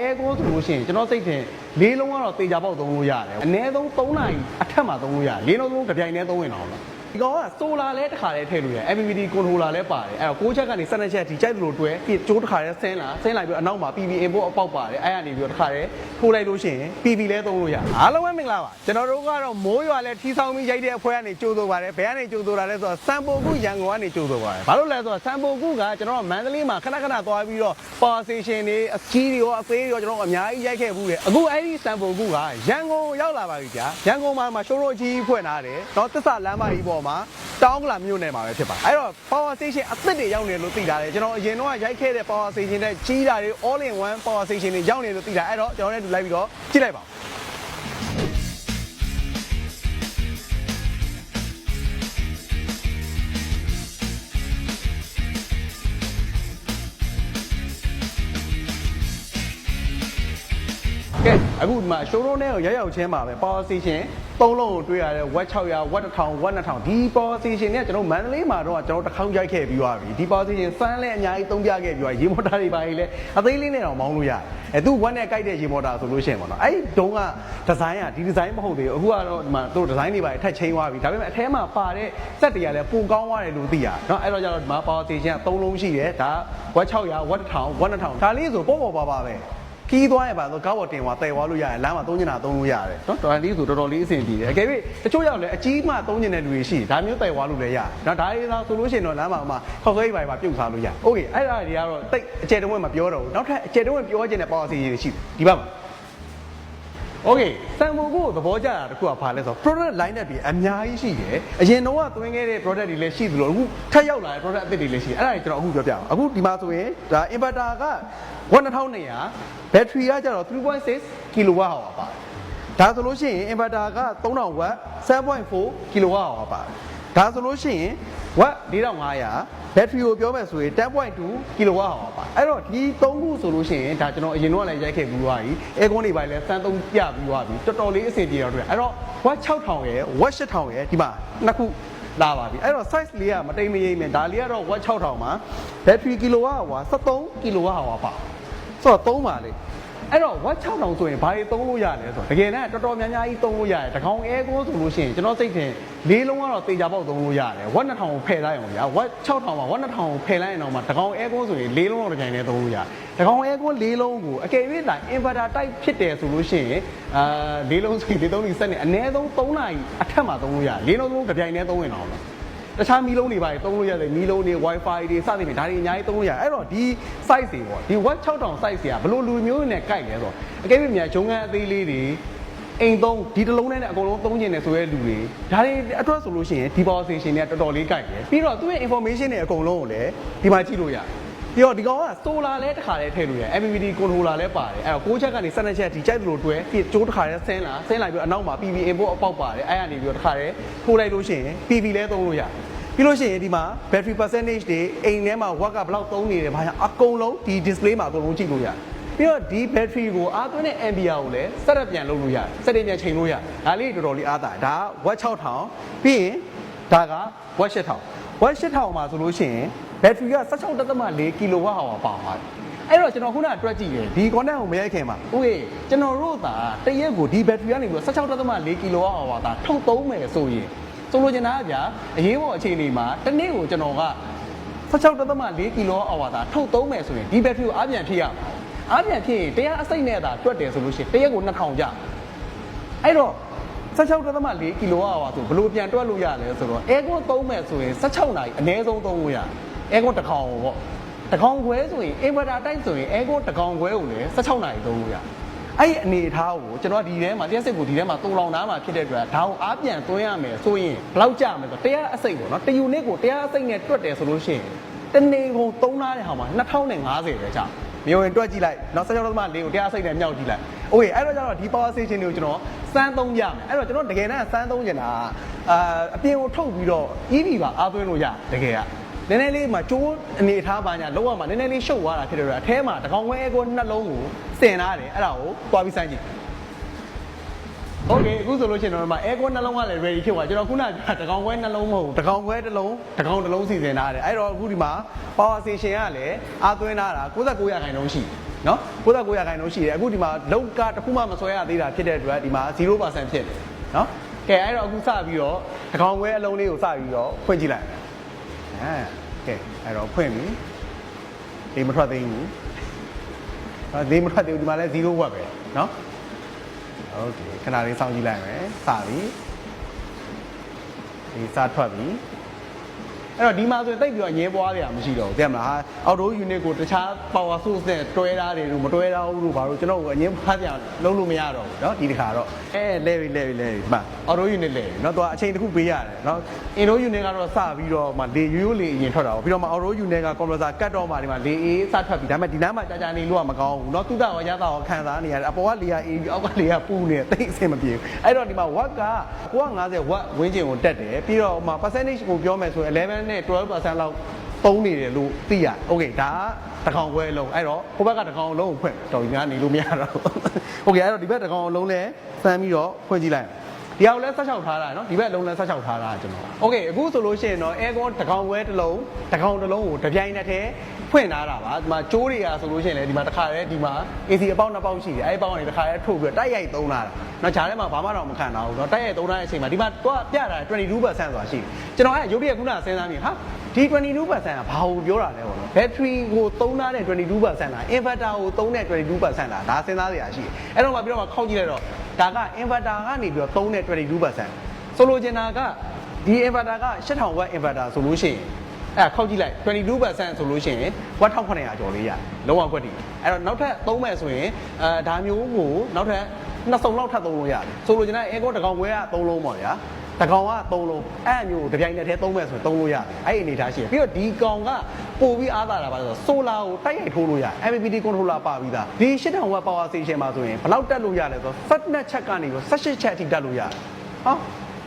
အဲကိုဆိုလို့ရှိရင်ကျွန်တော်စိတ်ထင်လေးလုံးကတော့တေချာပေါက်သုံးလို့ရတယ်အနည်းဆုံး3နာရီအထက်မှာသုံးလို့ရတယ်လေးလုံးသုံးတစ်ပြိုင်တည်းသုံးဝင်အောင်လား ဒီကောင်ကဆိုလာလဲတစ်ခါလဲထည့်လို့ရတယ် MPPT controller လဲပါတယ်အဲ့တော့6ချက်ကနေ12ချက်ဒီကြိုက်သလိုတွဲပြီးကျိုးတစ်ခါလဲဆင်းလာဆင်းလာပြီးအနောက်မှာ PV input အပေါက်ပါတယ်အဲ့ကနေပြီးတော့တစ်ခါလဲထိုးလိုက်လို့ရှိရင် PV လဲသုံးလို့ရအားလုံးပဲမင်္ဂလာပါကျွန်တော်တို့ကတော့မိုးရွာလဲထီဆောင်ပြီးရိုက်တဲ့အဖွဲ့ကနေကြိုးဆိုပါတယ်ဘယ်ကနေကြိုးဆိုတာလဲဆိုတော့စံပိုကုရန်ကုန်ကနေကြိုးဆိုပါတယ်ဘာလို့လဲဆိုတော့စံပိုကုကကျွန်တော်ကမန္တလေးမှာခဏခဏသွားပြီးတော့ power station တွေအကြီးတွေရောအသေးတွေရောကျွန်တော်အများကြီးရိုက်ခဲ့ဘူးတယ်အခုအဲ့ဒီစံပိုကုကရန်ကုန်ရောက်လာပါပြီဗျာရန်ကုန်မှာမှာရှိုးရိုးကြီးဖွင့်ထားတယ်တော့တစ္ဆလမ်းမကြီးပေါ်မှာတောင်းကလာမြို့နယ်မှာပဲဖြစ်ပါအဲ့တော့ power station အသစ်တွေရောက်နေလို့သိတာတယ်ကျွန်တော်အရင်တော့ရိုက်ခဲ့တဲ့ power station တဲ့ကြီးတာတွေ all in one power station တွေရောက်နေလို့သိတာအဲ့တော့ကျွန်တော်လည်းလိုက်ပြီးတော့ကြည့်လိုက်ပါဦးကဲအခုဒီမှာ showroom ထဲကိုရောက်ရောက်ချင်းပါပဲ power station သုံးလုံးကိုတွေ့ရတဲ့ watt 600 watt 1000 watt 2000ဒီ power station เนี่ยကျွန်တော်မန္တလေးမှာတော့ကျွန်တော်တစ်ခေါက်ရိုက်ခဲ့ပြီးသွားပြီဒီ power station စမ်းလဲအများကြီးသုံးပြခဲ့ပြီးသွားရေမော်တာတွေပါကြီးလဲအသေးလေးနဲ့တော့မောင်းလို့ရတယ်အဲသူ watt နဲ့ကိုက်တဲ့ရေမော်တာဆိုလို့ရှိရင်ပေါ့နော်အဲ့ဒီတုံးကဒီဇိုင်းကဒီဒီဇိုင်းမဟုတ်သေးဘူးအခုကတော့ဒီမှာသူတို့ဒီဇိုင်းတွေပါထက်ချင်းသွားပြီဒါပေမဲ့အထဲမှာပါတဲ့စက်တွေကလည်းပိုကောင်းသွားတယ်လို့သိရเนาะအဲ့တော့ကျတော့ဒီမှာ power station ကသုံးလုံးရှိတယ်ဒါ watt 600 watt 1000 watt 2000ဒါလေးဆိုပေါ့ပေါ့ပါပါပဲ ခီးသွားရပါတော့ကားပေါ်တင်သွားတဲသွားလို့ရတယ်လမ်းမှာသုံးကျင်တာသုံးလို့ရတယ်နော်တော်တော်လေးဆိုတော်တော်လေးအဆင်ပြေတယ်အကယ်၍တချို့ရောက်လဲအကြီးမှသုံးကျင်တဲ့လူတွေရှိတယ်ဒါမျိုးတဲသွားလို့လည်းရတယ်နော်ဒါလေးသာဆိုလို့ရှိရင်တော့လမ်းမှာမှခောက်ခဲကြီးပါပါပြုတ်စားလို့ရတယ်โอเคအဲ့ဒါတွေကတော့တိတ်အကျယ်တုံးဝဲမပြောတော့ဘူးနောက်ထပ်အကျယ်တုံးဝဲပြောချင်တဲ့ပေါ်စီတွေရှိတယ်ဒီဘက်မှာ โอเคစံပုံကိုသဘောကျတာတခုကဘာလဲဆိုတော့ product line up တွေအများကြီးရှိတယ်အရင်တော့ကသွင်းခဲ့တဲ့ product တွေလည်းရှိသလိုအခုထပ်ရောက်လာတဲ့ product အသစ်တွေလည်းရှိတယ်အဲ့ဒါတွေကျွန်တော်အခုပြောပြအောင်အခုဒီမှာဆိုရင်ဒါ inverter က1200 battery ကကျတော့3.6 kilowatt hour ပါတယ်ဒါဆိုလို့ရှိရင် inverter က3000 watt 7.4 kilowatt hour ပါတယ် ဒါဆိုလို့ရှိရင် watt 4500 battery ကိုပြောမယ်ဆိုရင်10.2 kilowatt hour ပါအဲ့တော့ဒီ3ခုဆိုလို့ရှိရင်ဒါကျွန်တော်အရင်တော့လည်းရိုက်ခဲ့ပြီးသွားပြီ aircon တွေပါလည်းစမ်းသုံးပြပြီးသွားပြီတော်တော်လေးအဆင်ပြေတော့တွေ့အဲ့တော့ watt 6000ရယ် watt 8000ရယ်ဒီမှာနှစ်ခုလာပါပြီအဲ့တော့ size လေးကမတိမ်မရိမ့်နဲ့ဒါလေးကတော့ watt 6000မှာ battery kilowatt hour 73 kilowatt hour ပါဆိုတော့3ပါလေ အဲ့တော့ watt 6000ဆိုရင်ဘာတွေသုံးလို့ရလဲဆိုတော့တကယ်တမ်းတော်တော်များများကြီးသုံးလို့ရတယ်တကောင် aircon ဆိုလို့ရှိရင်ကျွန်တော်စိတ်ထင်လေးလုံးကတော့တေချာပေါက်သုံးလို့ရတယ် watt 2000ကိုဖယ်လိုက်အောင်ဗျာ watt 6000မှာ watt 2000ကိုဖယ်လိုက်ရင်တော့မှတကောင် aircon ဆိုရင်လေးလုံးတော့တစ်ကြိမ်နဲ့သုံးလို့ရတယ်တကောင် aircon လေးလုံးကိုအကယ်၍သာ inverter type ဖြစ်တယ်ဆိုလို့ရှိရင်အာလေးလုံးဆိုရင်လေးသုံးဒီစက်နဲ့အနည်းဆုံး3နာရီအထက်မှာသုံးလို့ရတယ်လေးလုံးသုံးတစ်ပြိုင်နဲ့သုံးဝင်အောင်လား တခြားမီးလုံးတွေပါသုံးလို့ရတယ်မီးလုံးတွေ wifi တွေစသဖြင့်ဒါတွေအများကြီးသုံးလို့ရတယ်အဲ့တော့ဒီ size တွေပေါ့ဒီ watt 6000 size တွေကဘယ်လိုလူမျိုးတွေနဲ့ကိုက်လဲဆိုတော့အကယ်၍မြန်ဂျုံငန်းအသေးလေးတွေအိမ်သုံးဒီတစ်လုံးနဲ့အကုန်လုံးသုံးကျင်တယ်ဆိုရဲလူတွေဒါတွေအတွက်ဆိုလို့ရှိရင်ဒီ power station တွေကတော်တော်လေးကိုက်တယ်ပြီးတော့သူ့ရဲ့ information တွေအကုန်လုံးကိုလည်းဒီမှာကြည့်လို့ရတယ် ပြီးတော့ဒီကောင်က solar လဲတစ်ခါလဲထည့်လို့ရတယ် MPPT controller လဲပါတယ်အဲ့တော့6ချက်ကနေ12ချက်ဒီကြိုက်သလိုတွဲပြီးကျိုးတစ်ခါလဲဆင်းလာဆင်းလာပြီးတော့အနောက်မှာ PV input အပေါက်ပါတယ်အဲ့ကနေပြီးတော့တစ်ခါလဲထိုးလိုက်လို့ရှိရင် PV လဲသုံးလို့ရတယ်ပြီးလို့ရှိရင်ဒီမှာ battery percentage တွေအိမ်ထဲမှာ watt ကဘယ်လောက်သုံးနေတယ်ဘာညာအကုန်လုံးဒီ display မှာအကုန်လုံးကြည့်လို့ရတယ်ပြီးတော့ဒီ battery ကိုအားသွင်းတဲ့ ampere ကိုလည်းစက်ရက်ပြန်လုပ်လို့ရတယ်စက်တွေပြန်ချိန်လို့ရတယ်ဒါလေးတော်တော်လေးအားသာဒါက watt 6000ပြီးရင်ဒါက watt 8000 watt 8000မှာဆိုလို့ရှိရင် battery က16.4 kilowatt hour ပါပါတယ်အဲ့တော့ကျွန်တော်ခုနကတွက်ကြည့်တယ်ဒီ content ကိုမရိုက်ခင်မှာဥေးကျွန်တော်တို့သာတရက်ကိုဒီ battery ကနေပြီးတော့16.4 kilowatt hour သာထုတ်သုံးမယ်ဆိုရင်ဆိုလိုချင်တာကဗျာအရေးပေါ်အခြေအနေမှာတစ်နေ့ကိုကျွန်တော်က16.4 kilowatt hour သာထုတ်သုံးမယ်ဆိုရင်ဒီ battery ကိုအားပြန်ဖြည့်ရမှာအားပြန်ဖြည့်ရင်တရားအစိမ့်နဲ့သာတွက်တယ်ဆိုလို့ရှိရင်တစ်ရက်ကို2000ကျအဲ့တော့16.4 kilowatt hour ဆိုဘယ်လိုပြန်တွက်လို့ရလဲဆိုတော့ aircon သုံးမယ်ဆိုရင်16နာရီအနည်းဆုံးသုံးလို့ရတယ် aircon တစ်ခေါင်ပေါ့တစ်ခေါင်ခွဲဆိုရင် inverter တိုက်ဆိုရင် aircon တစ်ခေါင်ခွဲကိုလည်း16နာရီသုံးလို့ရတယ်အဲ့ဒီအနေအထားကိုကျွန်တော်ဒီထဲမှာတရားစစ်ကိုဒီထဲမှာတူလောင်သားမှာဖြစ်တဲ့အတွက်ဒါကိုအားပြန်သွင်းရမယ်ဆိုရင်ဘယ်လောက်ကြမလဲဆိုတော့တရားအစိတ်ပေါ့နော်တယူနစ်ကိုတရားအစိတ်နဲ့တွက်တယ်ဆိုလို့ရှိရင်တနေ့ကုန်သုံးသားတဲ့ဟာမှာ2050ပဲကြာမျိုးရင်တွက်ကြည့်လိုက်နောက်ဆက်ကြောင်းသမလေးကိုတရားစိတ်နဲ့မြောက်ကြည့်လိုက်โอเคအဲ့တော့ကျတော့ဒီ power station တွေကိုကျွန်တော်စမ်းသုံးရမယ်အဲ့တော့ကျွန်တော်တကယ်တမ်းစမ်းသုံးနေတာအာအပြင်ကိုထုတ်ပြီးတော့ EV ပါအားသွင်းလို့ရတကယ်က နည်းနည်းလေးမှကျိုးအနေထားပါညာလောက်ရမှာနည်းနည်းလေးရှုပ်သွားတာဖြစ်တဲ့အတွက်အထဲမှာတကောင်ဝဲအကောနှလုံးကိုစင်ထားတယ်အဲ့ဒါကိုတွားပြီးစမ်းကြည့်โอเคအခုဆိုလို့ရှိရင်တော့ဒီမှာ aircon နှလုံးကလည်း ready ဖြစ်သွားကျွန်တော်ခုနကတကောင်ခွဲနှလုံးမဟုတ်ဘူးတကောင်ခွဲတစ်လုံးတကောင်တစ်လုံးစီစဉ်ထားတယ်အဲ့တော့အခုဒီမှာ power station ကလည်းအားသွင်းထားတာ69ရာခိုင်နှုန်းရှိတယ် နော်69ရာခိုင်နှုန်းရှိတယ်အခုဒီမှာလောက်ကတစ်ခုမှမဆွဲရသေးတာဖြစ်တဲ့အတွက်ဒီမှာ0%ဖြစ်တယ်နော်ကဲအဲ့တော့အခုစပြီးတော့တစ်ကောင်ခွဲအလုံးလေးကိုစပြီးတော့ဖွင့်ကြည့်လိုက်အဲ ကဲအဲ့တော့ဖွင့်ပြီဒီမထွက်သေးဘူးအဲဒီမထွက်သေးဘူးဒီမှာလဲ0ဝက်ပဲနော်โอเคခဏလေးစောင့်ကြည့်လိုက်မယ်စပြီဒီစထွက်ပြီ အဲ့တော့ဒီမှာဆိုရင်တိတ်ပြီးတော့ငင်းပွားကြရမရှိတော့ဘူးသိရမလားအော်တိုယူနစ်ကိုတခြား power source နဲ့တွဲထားတယ်လို့မတွဲထားဘူးလို့ဘာလို့ကျွန်တော်ကအငင်းပွားကြလုံးလို့မရတော့ဘူးเนาะဒီတစ်ခါတော့အဲလဲပြီလဲပြီလဲပြီဒီမှာအော်တိုယူနစ်လဲပြီเนาะသူကအချိန်တစ်ခုပေးရတယ်เนาะအင်တိုယူနစ်ကတော့စပြီးတော့မှလေရိုးရိုးလေအရင်ထွက်တာပေါ့ပြီးတော့မှအော်တိုယူနစ်က compressor ကတ်တော့မှဒီမှာလေအေးစထွက်ပြီဒါပေမဲ့ဒီနားမှာကြာကြာနေလို့ကမကောင်းဘူးเนาะသူကရောရတာရောခံစားနေရတယ်အပေါ်ကလေယာအေးပြီးအောက်ကလေယာပူနေတယ်တိတ်အဆင်မပြေဘူးအဲ့တော့ဒီမှာ watt က950 watt ဝန်းကျင်ကိုတက်တယ်ပြီးတော့မှ percentage ကိုပြောမယ်ဆိုရင်11 နဲ့12%လောက် သုံးနေတယ်လို့သိရโอเคဒါကတစ်ကောင်ခွဲလုံးအဲ့တော့ဟိုဘက်ကတစ်ကောင်လုံးကိုဖွင့်တော်ပြီများနေလို့မရတော့ဘူးโอเคအဲ့တော့ဒီဘက်တစ်ကောင်လုံးလဲစမ်းပြီးတော့ဖွင့်ကြည့်လိုက် ဒီအောင်လဲဆက်ချောက်ထားတာเนาะဒီဘက်လုံးလဲဆက်ချောက်ထားတာကျွန်တော်โอเคအခုဆိုလို့ရှိရင်တော့ aircon တစ်ကောင်ခွဲတစ်လုံးတစ်ကောင်တစ်လုံးကိုတစ်ပြိုင်နက်တည်းဖွင့်ထားတာပါဒီမှာကျိုးတွေကဆိုလို့ရှိရင်လည်းဒီမှာတစ်ခါတည်းဒီမှာ AC အပေါက်နှစ်ပေါက်ရှိတယ်အဲ့ဒီပေါက်ကနေတစ်ခါတည်းထုတ်ပြီးတော့တိုက်ရိုက်သုံးလာတာเนาะဂျားထဲမှာဘာမှတော့မခံတော့ဘူးเนาะတိုက်ရိုက်သုံးထားတဲ့အချိန်မှာဒီမှာတော့ပြတာ22%ဆိုတာရှိတယ်ကျွန်တော်အဲ့ရုပ်တရက်ခုနကစဉ်းစားနေဟာဒီ22%ကဘာကိုပြောတာလဲပေါ့နော် battery ကိုသုံးထားတဲ့22%လား inverter ကိုသုံးတဲ့22%လားဒါစဉ်းစားစရာရှိတယ်အဲ့တော့မှပြီးတော့မှခောက်ကြည့်လိုက်တော့ ဒါက inverter ကနေပြီးတော့သုံးတဲ့22%ဆိုလိုချင်တာကဒီ inverter က8000 watt inverter ဆိုလို့ရှိရင်အဲ့ဒါခောက်ကြည့်လိုက်22%ဆိုလို့ရှိရင် watt 1900ကျော်လေးရတယ်လုံးဝကွက်တည်အဲ့တော့နောက်ထပ်သုံးမယ်ဆိုရင်အဲဒါမျိုးကိုနောက်ထပ်နှစ်စုံလောက်ထပ်သုံးလို့ရတယ်ဆိုလိုချင်တာ aircon တစ်ကောင်ခွဲက3လုံးပေါ့ဗျာ တကောင်က3လုံးအဲ့အမျိုးတစ်ပြိုင်နက်တည်းသုံးမယ်ဆိုရင်သုံးလို့ရတယ်အဲ့ဒီအနေထားရှိတယ်ပြီးတော့ဒီကောင်ကပို့ပြီးအားသာတာပါဆိုတော့ solar ကိုတိုက်ရိုက်ထိုးလို့ရတယ် MPPT controller ပါပြီးသားဒီ8000 watt power station မှာဆိုရင်ဘယ်လောက်တက်လို့ရလဲဆိုတော့17ချက်ကနေပြီး18ချက်အထိတက်လို့ရတယ်ဟော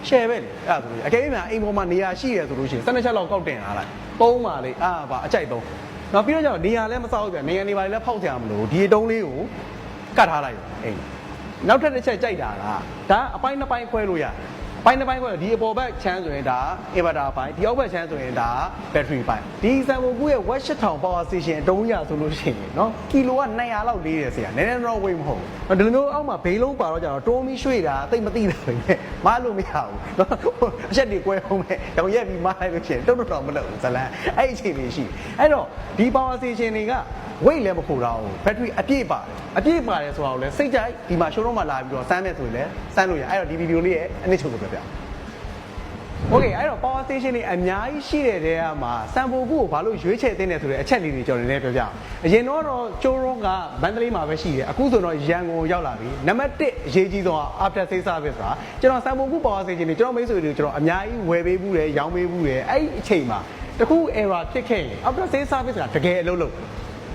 share ပဲလေအဲ့ဒါဆိုလို့အကယ်၍များအိမ်ပေါ်မှာနေရာရှိရဆိုလို့ရှိရင်17ချက်လောက်ကောက်တင်လာလိုက်သုံးပါလေအာပါအကြိုက်သုံးနောက်ပြီးတော့ကျတော့နေရာလည်းမစောက်ဘူးပြနေရာနေပါလေလည်းဖောက်ကြရမလို့ဒီတုံးလေးကိုကတ်ထားလိုက်အိမ်နောက်ထပ်တစ်ချက်ကြိုက်တာကဒါအပိုင်းနှစ်ပိုင်းခွဲလို့ရတယ် ပိုင်းတစ်ပိုင်းခွဲဒီအပေါ်ဘက်ချမ်းဆိုရင်ဒါ inverter ပိုင်းဒီအောက်ဘက်ချမ်းဆိုရင်ဒါ battery ပိုင်းဒီစံပုံကူရဲ့ watt 8000 power station အတုံးရဆိုလို့ရှိရင်เนาะကီလိုက200လောက်လေးတယ်ဆရာနည်းနည်းတော့ဝေးမဟုတ်ဘူးဒီလိုမျိုးအောက်မှာဘေးလုံးပါတော့ကြတော့တိုးမီရွှေ့တာတိတ်မသိတာပဲ မားလို့မရဘူးနော်အချက်တွေကွဲအောင်ပဲရောင်ရက်ပြီးမားလိုက်လို့ရှိရင်တုံ့တော့မလုပ်ဘူးဇလန်အဲ့အခြေအနေရှိအဲ့တော့ဒီ power station တွေက weight လည်းမခိုတော့ဘူး battery အပြည့်ပါတယ်အပြည့်ပါတယ်ဆိုတော့လည်းစိတ်ကြိုက်ဒီမှာ showroom မှာလာပြီးတော့စမ်းမယ်ဆိုရင်လည်းစမ်းလို့ရအဲ့တော့ဒီ video လေးရဲ့အနည်းချုပ်ကိုပြပြ โอเคအဲ့တော့ power station တွေအများကြီးရှိတဲ့တဲကမှာစံပိုကူကိုဘာလို့ရွေးချယ်သင့်တယ်ဆိုတဲ့အချက်လေးတွေကျွန်တော်လည်းပြောပြအောင်အရင်တော့တော့ကျိုးရုံးကမန္တလေးမှာပဲရှိတယ်အခုဆိုတော့ရန်ကုန်ရောက်လာပြီနံပါတ်1အရေးကြီးဆုံးက after sales service ကကျွန်တော်စံပိုကူ power station တွေကျွန်တော်မိတ်ဆွေတွေကျွန်တော်အများကြီးဝယ်ပေးဘူးတယ်ရောင်းပေးဘူးတယ်အဲ့ဒီအချိန်မှာတခု error ဖြစ်ခဲ့ရင် after sales service ကတကယ်အလုပ်လုပ်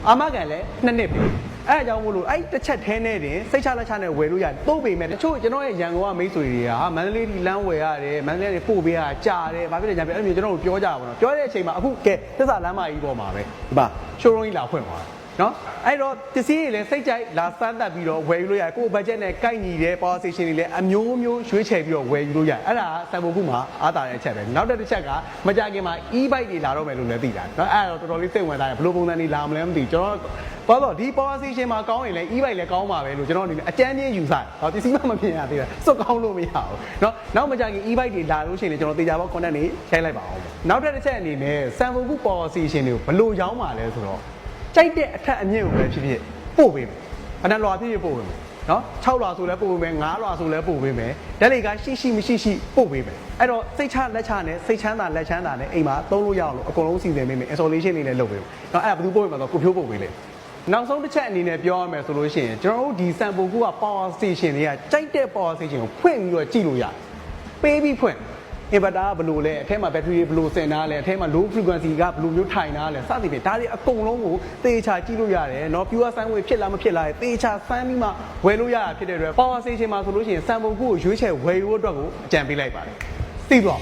အာမခံလည်းနှစ်နှစ်ပြီ အဲ့အကြောင်းမို့လို့အဲ့တစ်ချက်ထဲနဲ့တင်စိတ်ချလက်ချနဲ့ဝယ်လို့ရတယ်တိုးပေမဲ့တချို့ကျွန်တော်ရဲ့ရန်ကုန်ကမိတ်ဆွေတွေကဟာမန္တလေးဒီလမ်းဝယ်ရတယ်မန္တလေးကနေပို့ပေးရကြာတယ်ဘာဖြစ်လဲညာပြအဲ့လိုမျိုးကျွန်တော်တို့ပြောကြပါတော့ပြောတဲ့အချိန်မှာအခုကဲသစ္စာလမ်းမကြီးပေါ်မှာပဲဒီမှာရှိုးရုံးကြီးလာဖွင့်သွား နော်အဲ့တော့ပစ္စည်းတွေလည်းစိတ်ကြိုက်လာစမ်းသပ်ပြီးတော့ဝယ်ယူလို့ရတယ်ကိုယ့်ဘတ်ဂျက်နဲ့ကိုက်ညီတဲ့ power station တွေလည်းအမျိုးမျိုးရွေးချယ်ပြီးတော့ဝယ်ယူလို့ရတယ်အဲ့ဒါစံပုံခုမှာအားသာတဲ့အချက်ပဲနောက်တစ်ချက်ကမကြခင်မှာ e-bike တွေလာတော့မယ်လို့လည်းသိတာနော်အဲ့ဒါတော့တော်တော်လေးစိတ်ဝင်စားတယ်ဘယ်လိုပုံစံတွေလာမလဲမသိကျွန်တော်ဘာလို့ဒီ power station မှာကောင်းရင်လည်း e-bike လည်းကောင်းပါပဲလို့ကျွန်တော်အနေနဲ့အကြမ်းပြင်းယူဆတယ်။ဟောပစ္စည်းမှမမြင်ရသေးတာ။စွတ်ကောင်းလို့မရဘူး။နော်။နောက်မှကြရင် e-bike တွေလာလို့ရှိရင်လည်းကျွန်တော်တေချာဘော content တွေ share လိုက်ပါအောင်။နောက်တစ်ချက်အနေနဲ့ sample book power station တွေကိုဘယ်လိုရောင်းမှာလဲဆိုတော့ ကြိုက်တဲ့အထက်အမြင့်ကိုပဲဖြစ်ဖြစ်ပို့ပေးမယ်။ဘယ်နှလွာဖြစ်ဖြစ်ပို့ပေးမယ်။နော်6လွာဆိုလဲပို့ပေးမယ်9လွာဆိုလဲပို့ပေးမယ်ဓာတ်လေကရှိရှိမရှိရှိပို့ပေးမယ်အဲ့တော့စိတ်ချလက်ချနဲ့စိတ်ချမ်းသာလက်ချမ်းသာနဲ့အိမ်မှာသုံးလို့ရအောင်လို့အကုန်လုံးစီစဉ်ပေးမယ် installation တွေလည်းလုပ်ပေးမယ်နော်အဲ့ဒါဘယ်သူပို့ပေးမှာဆိုကိုဖြိုးပို့ပေးလိမ့်မယ်နောက်ဆုံးတစ်ချက်အနေနဲ့ပြောရမယ်ဆိုလို့ရှိရင်ကျွန်တော်တို့ဒီ sample ကူက power station တွေကကြိုက်တဲ့ power station ကိုဖွင့်ပြီးတော့ကြည့်လို့ရတယ်ပေးပြီးဖွင့် inverter ကဘယ်လိုလဲအထက်မှာ battery တွေဘယ်လိုဆင်ထားလဲအထက်မှာ low frequency ကဘယ်လိုမျိုးထိုင်ထားလဲစသဖြင့်ဒါတွေအကုန်လုံးကိုသေချာကြည့်လို့ရတယ်เนาะ pure sine wave ဖြစ်လားမဖြစ်လားသေချာစမ်းပြီးမှဝယ်လို့ရတာဖြစ်တဲ့အတွက် power station မှာဆိုလို့ရှိရင် sample ကိုရွေးချယ်ဝယ်ယူဖို့အတွက်ကိုအကြံပေးလိုက်ပါတယ်သိတော့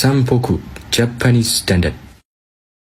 Sampoku Japanese Standard